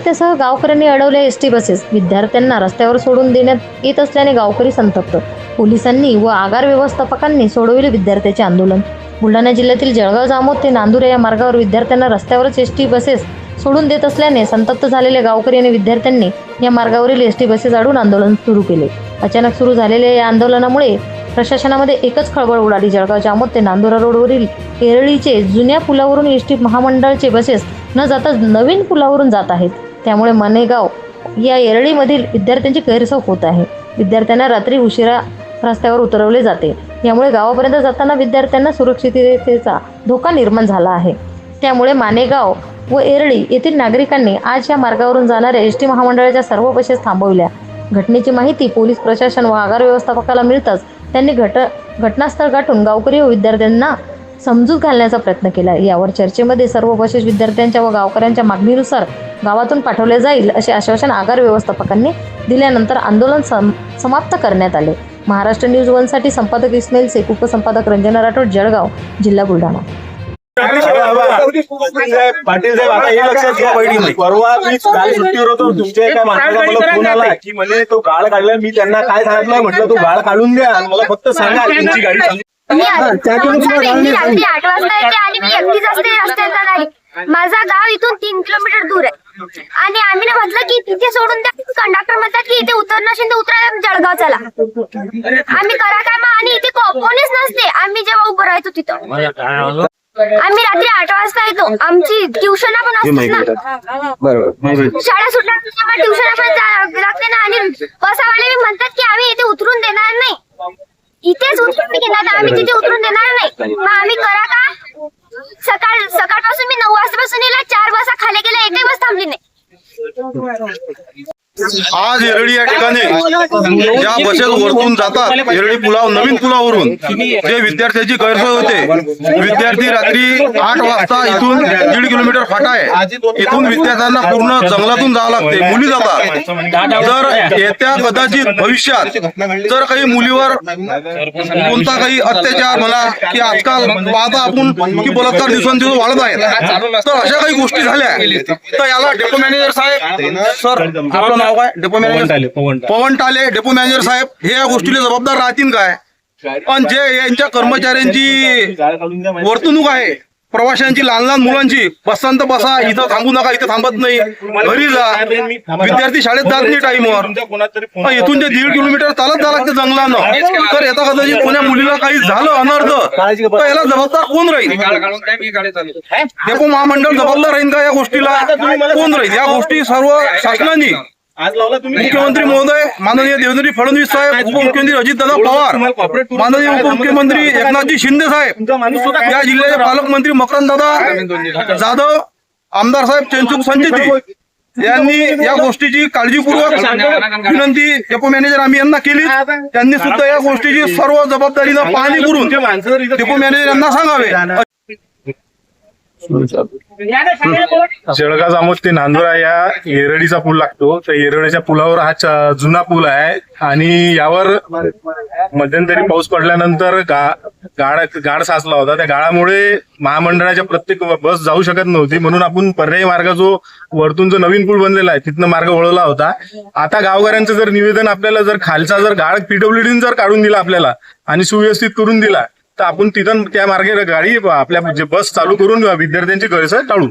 विद्यार्थ्यासह गावकऱ्यांनी अडवल्या S T buses. विद्यार्थ्यांना रस्त्यावर सोडून देण्यात येत असल्याने गावकरी संतप्त. पोलिसांनी व आगार व्यवस्थापकांनी सोडविले विद्यार्थ्याचे आंदोलन. बुलढाणा जिल्ह्यातील जळगाव जामोद ते नांदुरा या मार्गावर विद्यार्थ्यांना रस्त्यावरच एस टी बसेस सोडून देत असल्याने संतप्त झालेल्या गावकरी आणि विद्यार्थ्यांनी या मार्गावरील एस टी बसेस अडून आंदोलन सुरू केले. अचानक सुरू झालेल्या या आंदोलनामुळे प्रशासनामध्ये एकच खळबळ उडाली. जळगाव जामोद ते नांदुरा रोडवरील केरळीचे जुन्या पुलावरून एस टी महामंडळाचे बसेस न जाता नवीन पुलावरून जात आहेत. त्यामुळे मनेगाव या येरळीमधील विद्यार्थ्यांची गैरसोय होत आहे. विद्यार्थ्यांना रात्री उशिरा रस्त्यावर उतरवले जाते. यामुळे गावापर्यंत जाताना विद्यार्थ्यांना सुरक्षिततेचा धोका निर्माण झाला आहे. त्यामुळे मानेगाव व एरळी येथील नागरिकांनी आज या मार्गावरून जाणाऱ्या एस टी महामंडळाच्या सर्व बसेस थांबवल्या. घटनेची माहिती पोलीस प्रशासन व आगार व्यवस्थापकाला मिळताच त्यांनी घट घटनास्थळ गाठून गावकरी व विद्यार्थ्यांना समजूत घालण्याचा प्रयत्न केला. यावर चर्चेमध्ये सर्व बसेस विद्यार्थ्यांच्या व गावकऱ्यांच्या मागणीनुसार गावातून पाठवले जाईल असे आश्वासन आगार व्यवस्थापकांनी दिल्यानंतर आंदोलन सम समाप्त करण्यात आले. महाराष्ट्र न्यूज वनसाठी संपादक इस्माईल शेख उपसंपादक रंजना राठोड जळगाव जिल्हा बुलढाणा. पाटील साहेब आता हे लक्षात घ्या पहिली परवा मी काल सुट्टीवर होतो तुमच्या एका माणसाचा मला फोन आला की म्हणे तो गाळ काढला मी त्यांना काय सांगितलं म्हटलं तो गाळ काढून द्या मला फक्त सांगा तुमची गाडी चालली मी मी रात्री आठ वाजता येते आणि मी एकटीच असते रस्त्यात जाणारी माझा गाव इथून तीन किलोमीटर दूर आहे. आणि आम्ही ना म्हटलं की तिथे सोडून द्या. कंडक्टर म्हणतात की इथे उतर नसेल तर उतरा जळगाव चला आम्ही करा काय मग आणि इथे कोणीच नसते. आम्ही जेव्हा उभं राहायचो तिथं. आम्ही रात्री आठ वाजता येतो. आमची ट्युशन पण असते ना. शाळा मग ट्युशन पण लागते ना आणि बसावाले म्हणतात की आम्ही इथे उतरून देणार नाही. इथेच उतरून घेणार आम्ही तिथे उतरून देणार नाही मग आम्ही करा का सकाळ सकाळपासून मी नऊ वाजतापासून येला चार बसा खाली गेल्या एकही बस थांबली नाही आज येरळी या ठिकाणी ज्या बसेस वरतून जातात येरळी पुलाव नवीन पुलावरून जे विद्यार्थ्याची गैरसोय होते विद्यार्थी रात्री आठ वाजता इथून दीड किलोमीटर फाटा आहे. इथून विद्यार्थ्यांना पूर्ण जंगलातून जावं लागते मुली जातात. जर येत्या कदाचित भविष्यात जर काही मुलीवर कोणता काही अत्याचार म्हणा की आजकाल पाहता आपण की बलात्कार दिवसांदिवस वाढत आहेत तर अशा काही गोष्टी झाल्या. तर याला डेपो मॅनेजर साहेब सर आपलं नाव काय depot manager Pawan Tale depot manager साहेब हे या गोष्टीला जबाबदार राहतील काय पण जे यांच्या कर्मचाऱ्यांची वर्तणूक आहे प्रवाशांची लहान लहान मुलांची बसांत बसा इथं थांबू नका इथं थांबत नाही घरी जा विद्यार्थी शाळेत जात नाही टाईमवर इथून जे दीड किलोमीटर चालत जावं लागतं जंगलानं तर येता कदाचित कोण्या मुलीला काही झालं अनर्थ तर याला जबाबदार कोण राहील डेपो महामंडळ जबाबदार राहील का या गोष्टीला कोण राहील या गोष्टी सर्व शासनाने आज लावला तुम्ही? मुख्यमंत्री महोदय माननीय देवेंद्र फडणवीस साहेब उपमुख्यमंत्री अजितदादा पवार माननीय उपमुख्यमंत्री एकनाथजी शिंदे साहेब या जिल्ह्याचे पालकमंत्री मकरंद दादा जाधव आमदार साहेब चंचुक संचिती यांनी या गोष्टीची काळजीपूर्वक विनंती डेपो मॅनेजर आम्ही यांना केली. त्यांनी सुद्धा या गोष्टीची सर्व जबाबदारीनं पाहणी करून डेपो मॅनेजर यांना सांगावे. जळगाव जामोद ते नांदुरा या येरडीचा पूल लागतो. तर येरडीच्या पुलावर हा जुना पूल आहे. आणि यावर मध्यंतरी पाऊस पडल्यानंतर गाड साचला होता. त्या गाळामुळे महामंडळाच्या प्रत्येक बस जाऊ शकत नव्हती. म्हणून आपण पर्यायी मार्ग जो वरतून जो नवीन पूल बनलेला आहे तिथनं मार्ग वळवला होता. आता गावकऱ्यांचं जर निवेदन आपल्याला जर खालचा जर गाळ पीडब्ल्यूडीन जर काढून दिला आपल्याला आणि सुव्यवस्थित करून दिला तर आपण तिथं त्या मार्गे गाडी आपल्या जे बस चालू करून विद्यार्थ्यांची गैरसोय टाळू.